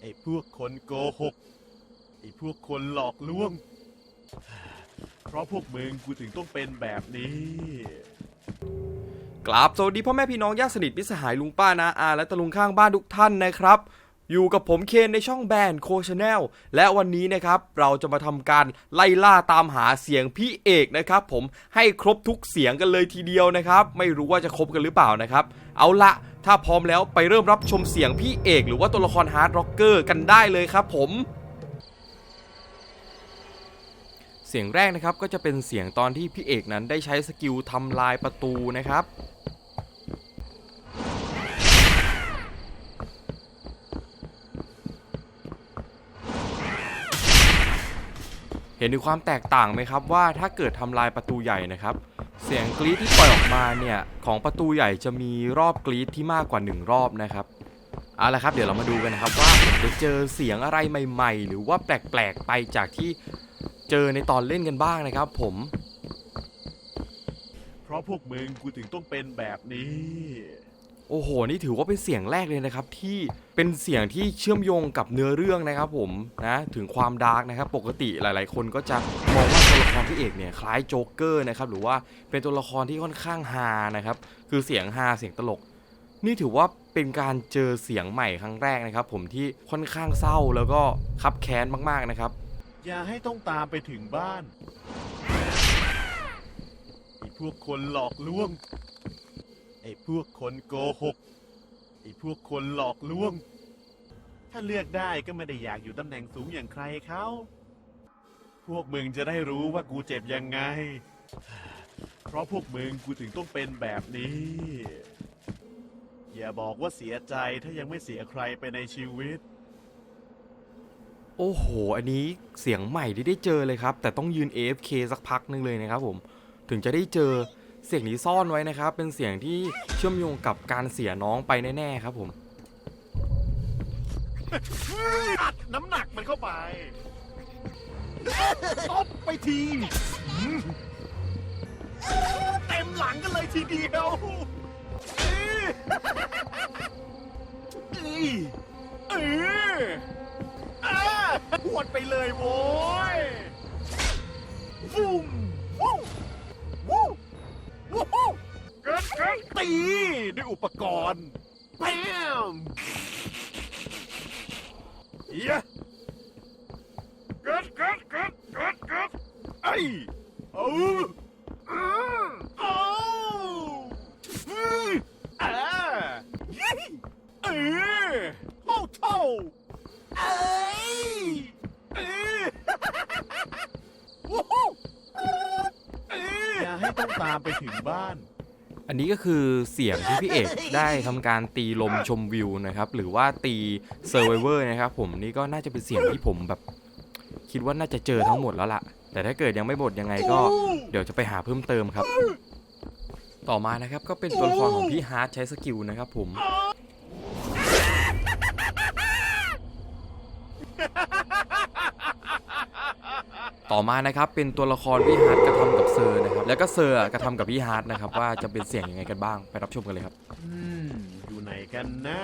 ไอ้พวกคนโกหก ไอ้พวกคนหลอกลวง เพราะพวกมึงกูถึงต้องเป็นแบบนี้ กราบสวัสดีพ่อแม่พี่น้องญาติสนิทมิตรสหายลุงป้านาอาและตะลุงข้างบ้านทุกท่านนะครับ อยู่กับผมเคนในช่องแบนโคชแนลและวันนี้นะครับเราจะมาทำการไล่ล่าตามหาเสียงพี่เอกนะครับ ผมให้ครบทุกเสียงกันเลยทีเดียวนะครับ ไม่รู้ว่าจะครบกันหรือเปล่านะครับ เอาละถ้าพร้อมแล้วไปเริ่มรับชมเสียงพี่เอก หรือว่าตัวละครฮาร์ดร็อกเกอร์กันได้เลยครับ ผม เสียงแรกนะครับก็จะเป็นเสียงตอนที่พี่เอกนั้นได้ใช้สกิลทำลายประตูนะครับ เห็นถึงความแตกต่างไหมครับว่าถ้าเกิดทำลายประตูใหญ่นะครับ เสียงกรีดที่ปล่อยออกมาเนี่ยของประตูใหญ่จะมีรอบกรีดที่มากกว่า 1 รอบนะครับเอาละครับเดี๋ยวเรามาดูกันนะครับว่าผมจะเจอเสียงอะไรใหม่ ๆ หรือว่าแปลกๆไปจากที่เจอในตอนเล่นกันบ้างนะครับ ผม เพราะพวกมึงกูถึงต้องเป็นแบบนี้ โอ้โห นี่ถือว่าเป็นเสียงแรกเลยนะครับที่เป็นเสียงที่เชื่อมโยงกับเนื้อเรื่องนะครับผมนะถึงความดาร์กนะครับปกติหลาย ๆ คนก็จะมองว่าตัวละครพี่เอกเนี่ยคล้ายโจ๊กเกอร์นะครับหรือว่าเป็นตัวละครที่ค่อนข้างฮานะครับคือเสียงฮาเสียงตลก นี่ถือว่าเป็นการเจอเสียงใหม่ครั้งแรกนะครับ ผมที่ค่อนข้างเศร้าแล้วก็คับแค้นมาก ๆ นะครับ อย่าให้ต้องตามไปถึงบ้านไอ้พวกคนหลอกลวง อ้พวกคนโกหก ไอ้พวกคนหลอกลวง ถ้าเลือกได้ก็ไม่ได้อยากอยู่ตำแหน่งสูงอย่างใครเขา พวกมึงจะได้รู้ว่ากูเจ็บยังไง เพราะพวกมึงกูถึงต้องเป็นแบบนี้ อย่าบอกว่าเสียใจถ้ายังไม่เสียใครไปในชีวิต โอ้โห อันนี้เสียงใหม่ที่ได้เจอเลยครับ แต่ต้องยืน AFK สักพักหนึงเลยนะครับผม ถึงจะได้เจอ เสียงนี้ซ่อนไว้นะครับ เป็นเสียงที่เชื่อมโยงกับการเสียน้องไปแน่ๆครับผมอัดน้ำหนักมันเข้าไปตบไปทีเต็มหลังกันเลยทีเดียวอีเอออ่าหวดไปเลยโว้ย ปกรณ์แปมเฮียเกิดเกิดเกิดเกิดเกิดไอ้เอาอืมเอาอืมอ่ายี่เออเท่าเท่าเอ้ยเออวู้ฮู้เอ้ยอย่าให้ต้องตามไปถึงบ้าน อันนี้ก็คือเสียงที่พี่เอกได้ทำการตีลมชมวิวนะครับ หรือว่าตีเซอร์ไวเวอร์นะครับผมนี่ก็น่าจะเป็นเสียงที่ผมแบบ คิดว่าน่าจะเจอทั้งหมดแล้วล่ะ แต่ถ้าเกิดยังไม่หมดยังไงก็ เดี๋ยวจะไปหาเพิ่มเติมครับ ต่อมานะครับก็เป็นตัวละครของพี่ฮาร์ดใช้สกิลนะครับผม ต่อมานะครับเป็นตัวละครพี่ฮาร์ดกระทำกับเซอร์นะครับแล้วก็เซอร์กระทำกับพี่ฮาร์ดนะครับว่าจะเป็นเสียงยังไงกันบ้างไปรับชมกันเลยครับ อืมอยู่ไหนกันนะ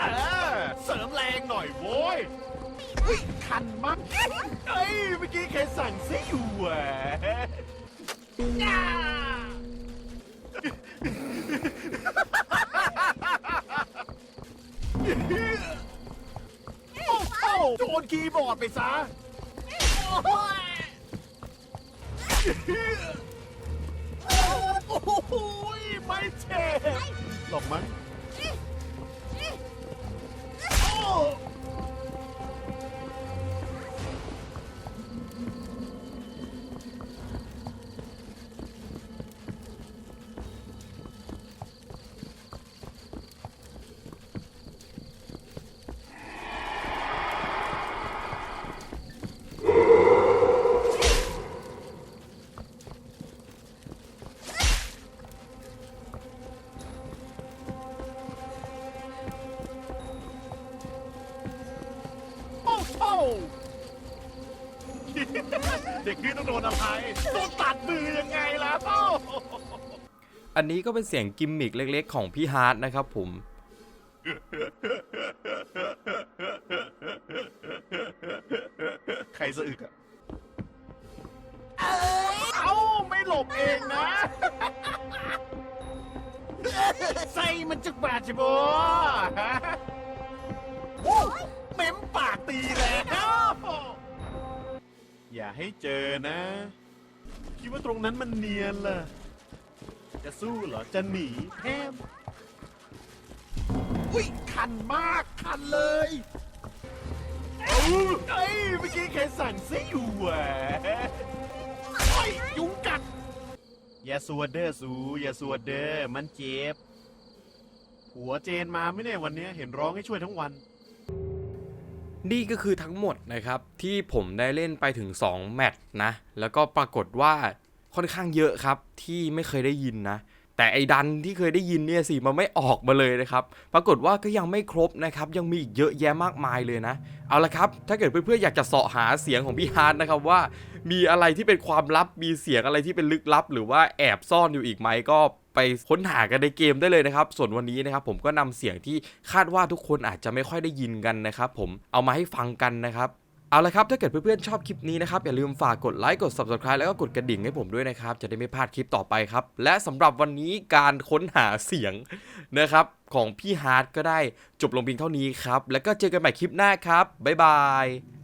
เออเสริมแรงหน่อยโว้ยเฮ้ยคันมั้งเอ้ย เมื่อกี้ใครสั่งซิอยู่อะ บอดไปซะ โอ้โหไม่เจ็บหรอกมั้ง เด็กนี่ต้องโดนอะไรโดนตัดมือยังไงล่ะอันนี้ก็เป็นเสียงกิมมิกเล็กๆ ของพี่ฮาร์ดนะครับผม ใครสะอึกอะเอ้าไม่หลบเองนะ ใส่มันจุกบาดจิบอ อย่าให้เจอนะ คิดว่าตรงนั้นมันเนียนล่ะ จะสู้เหรอ จะหนีแทมอุ้ยคันมาก คันเลยเอ้าเอ้ยเมื่อกี้ใครสั่งซิอยู่แหวะโอ้ยยุงกัด อย่าสวดเด้อสู อย่าสวดเด้อมันเจ็บหัวเจนมาไม่เนี่ยวันเนี้ยเห็นร้องให้ช่วยทั้งวัน นี่ก็คือทั้งหมดนะครับที่ผมได้เล่นไปถึง 2 แมตช์นะ แล้วก็ปรากฏว่าค่อนข้างเยอะครับที่ไม่เคยได้ยินนะ แต่ไอ้ดันที่เคยได้ยินเนี่ยสิมันไม่ออกมาเลยนะครับ ปรากฏว่าก็ยังไม่ครบนะครับ ยังมีอีกเยอะแยะมากมายเลยนะ เอาละครับ ถ้าเกิดเพื่อนๆอยากจะเสาะหาเสียงของพี่ฮาร์ดนะครับว่า มีอะไรที่เป็นความลับมีเสียงอะไรที่เป็นลึกลับ หรือว่าแอบซ่อนอยู่อีกไหมก็ ไปค้นหากันในเกมได้เลยนะครับ ส่วนวันนี้นะครับผมก็นำเสียงที่คาดว่าทุกคนอาจจะไม่ค่อยได้ยินกันนะครับผมเอามาให้ฟังกันนะครับเอาละครับ ถ้าเกิดเพื่อนๆชอบคลิปนี้นะครับ อย่าลืมฝากกดไลค์ กด subscribe แล้วก็กดกระดิ่งให้ผมด้วยนะครับ จะได้ไม่พลาดคลิปต่อไปครับ และสำหรับวันนี้การค้นหาเสียงนะครับ ของพี่ฮาร์ดก็ได้จบลงเพียงเท่านี้ครับ แล้วก็เจอกันใหม่คลิปหน้าครับ บ๊ายบาย